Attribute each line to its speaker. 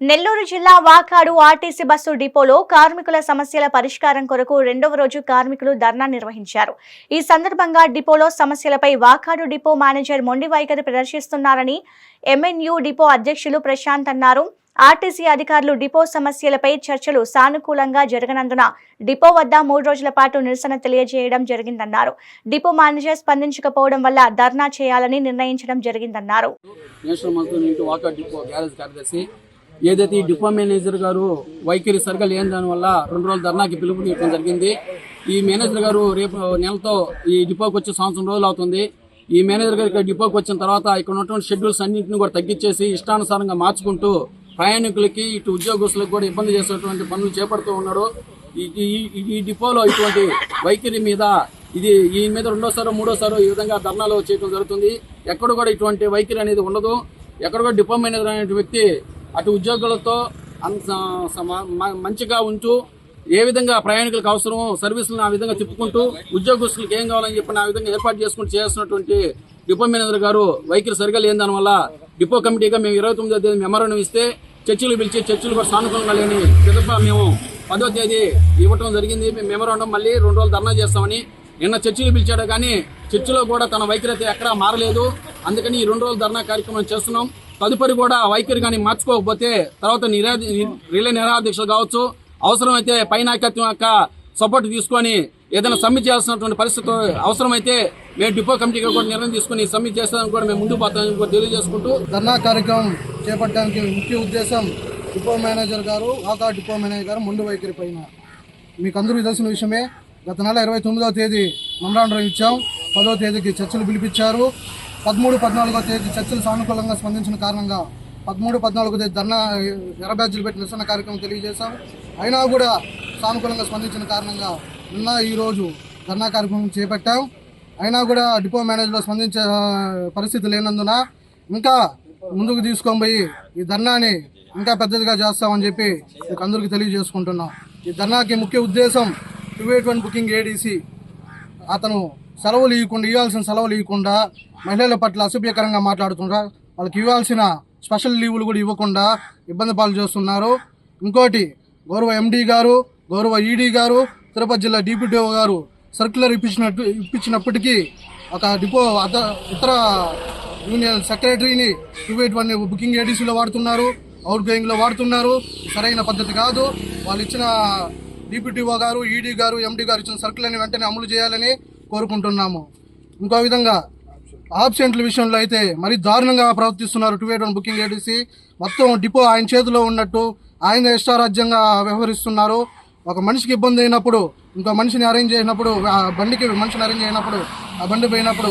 Speaker 1: నెల్లూరు జిల్లా Vakadu RTC bus డిపోలో కార్మికుల సమస్యల పరిష్కారం కొరకు రెండవ రోజు కార్మికులు ధర్నా నిర్వహించారు. ఈ సందర్భంగా డిపోలో సమస్యలపై వాకాడు డిపో మేనేజర్ మొండి వైఖరి ప్రదర్శిస్తున్నారని ఎంఎన్యు డిపో అధ్యక్షులు ప్రశాంత్ అన్నారు. ఆర్టీసీ అధికారులు డిపో సమస్యలపై చర్చలు సానుకూలంగా జరగనందున డిపో వద్ద మూడు రోజుల పాటు నిరసన తెలియజేయడం జరిగిందన్నారు. డిపో మేనేజర్ స్పందించకపోవడం వల్ల ధర్నా చేయాలని నిర్ణయించడం జరిగిందన్నారు.
Speaker 2: ఏదైతే ఈ డిపో మేనేజర్ గారు వైఖరి సరిగా లేని దానివల్ల రెండు రోజులు ధర్నాకి పిలుపు తీయడం జరిగింది. ఈ మేనేజర్ గారు రేపు నెలతో ఈ డిపోకి వచ్చి సంవత్సరం రోజులు అవుతుంది. ఈ మేనేజర్ గారు ఇక్కడ డిపోకి వచ్చిన తర్వాత ఇక్కడ ఉన్నటువంటి షెడ్యూల్స్ అన్నింటిని కూడా తగ్గించేసి ఇష్టానుసారంగా మార్చుకుంటూ ప్రయాణికులకి ఇటు ఉద్యోగస్తులకు కూడా ఇబ్బంది చేసేటువంటి పనులు చేపడుతూ ఉన్నారు ఈ- ఈ డిపోలో ఇటువంటి వైఖరి మీద ఇది ఈ మీద రెండోసారో మూడోసారో ఈ విధంగా ధర్నాలు చేయడం జరుగుతుంది. ఎక్కడ కూడా ఇటువంటి వైఖరి అనేది ఉండదు. ఎక్కడ కూడా డిపో మేనేజర్ అనే వ్యక్తి అటు ఉద్యోగులతో అంత మంచిగా ఉంటూ ఏ విధంగా ప్రయాణికులకు అవసరం సర్వీసులను ఆ విధంగా చెప్పుకుంటూ ఉద్యోగస్తులకు ఏం కావాలని చెప్పి ఆ విధంగా ఏర్పాటు చేసుకుంటూ చేస్తున్నటువంటి డిపో మేనేజర్ గారు వైఖరి సరిగా లేని దానివల్ల డిపో కమిటీగా మేము ఇరవై తొమ్మిదో తేదీ మెమోరం ఇస్తే చర్చలు పిలిచి చర్చలు కూడా సానుకూలంగా లేని పిదప మేము పదో తేదీ ఇవ్వటం జరిగింది. మేము మెమోరాండం మళ్ళీ రెండు రోజులు ధర్నా చేస్తామని నిన్న చర్చలు పిలిచాడు కానీ చర్చిలో కూడా తన వైఖరి అయితే ఎక్కడా మారలేదు. అందుకని ఈ రెండు రోజులు ధర్నా కార్యక్రమం చేస్తున్నాం. తదుపరి కూడా వైఖరి కానీ మార్చుకోకపోతే తర్వాత నిరా రిలే నిరాదీక్షలు కావచ్చు. అవసరమైతే పై నాయకత్వం యొక్క సపోర్ట్ తీసుకొని ఏదైనా సమ్మె చేయాల్సినటువంటి పరిస్థితి అవసరమైతే మేము డిపో కమిటీగా కూడా నిర్ణయం తీసుకుని సమ్మె చేస్తామని కూడా మేము ముందుకు పోతామని కూడా తెలియజేసుకుంటూ
Speaker 3: ధర్నా కార్యక్రమం చేపట్టడానికి ముఖ్య ఉద్దేశం డిపో మేనేజర్ గారు ఆకా డిపో మేనేజర్ గారు ముందు వైఖరి పైన. మీకు అందరూ తెలిసిన విషయమే గత నెల ఇరవై తొమ్మిదవ తేదీ మెమరాండం ఇచ్చాం. పదవ తేదీకి చర్చలు పిలిపించారు. పదమూడు పద్నాలుగో తేదీ చర్చలు సానుకూలంగా స్పందించిన కారణంగా పదమూడు పద్నాలుగో తేదీ ధర్నా ఎర్ర బ్యాచ్లు పెట్టి నిరసన కార్యక్రమం తెలియజేశాం. అయినా కూడా సానుకూలంగా స్పందించిన కారణంగా నిన్న ఈరోజు ధర్నా కార్యక్రమం చేపట్టాం. అయినా కూడా డిపో మేనేజర్లో స్పందించే పరిస్థితి లేనందున ఇంకా ముందుకు తీసుకొని పోయి ఈ ధర్నాని ఇంకా పెద్దదిగా చేస్తామని చెప్పి మీకు అందరికీ తెలియజేసుకుంటున్నాం. ఈ ధర్నాకి ముఖ్య ఉద్దేశం two eight one booking ADC అతను సెలవులు ఇవ్వకుండా ఇవ్వాల్సిన సెలవులు ఇవ్వకుండా మహిళల పట్ల అసభ్యకరంగా మాట్లాడుతున్నారు వాళ్ళకి ఇవ్వాల్సిన స్పెషల్ లీవులు కూడా ఇవ్వకుండా ఇబ్బంది పాలు చేస్తున్నారు. ఇంకోటి గౌరవ ఎండీ గారు గౌరవ ఈడీ గారు తిరుపతి జిల్లా డిప్యూటీఓ గారు సర్క్యులర్ ఇప్పించినట్టు ఇప్పించినప్పటికీ ఒక డిపో అత ఇతర యూనియన్ సెక్రటరీని టూ బుకింగ్ ఏడీసీలో వాడుతున్నారు అవుట్ గోయింగ్లో వాడుతున్నారు. సరైన పద్ధతి కాదు. వాళ్ళు ఇచ్చిన డిప్యూటీఓ గారు ఈడీ గారు ఎండీ గారు ఇచ్చిన సర్కులని వెంటనే అమలు చేయాలని కోరుకుంటున్నాము. ఇంకో విధంగా ఆబ్సెంట్ల విషయంలో అయితే మరి దారుణంగా ప్రవర్తిస్తున్నారు two eight one booking ADC మొత్తం డిపో ఆయన చేతిలో ఉన్నట్టు ఆయన ఇష్టారాజ్యంగా వ్యవహరిస్తున్నారు. ఒక మనిషికి ఇబ్బంది అయినప్పుడు ఇంకో మనిషిని అరేంజ్ చేసినప్పుడు ఆ బండికి మనిషిని అరేంజ్ అయినప్పుడు ఆ బండి పోయినప్పుడు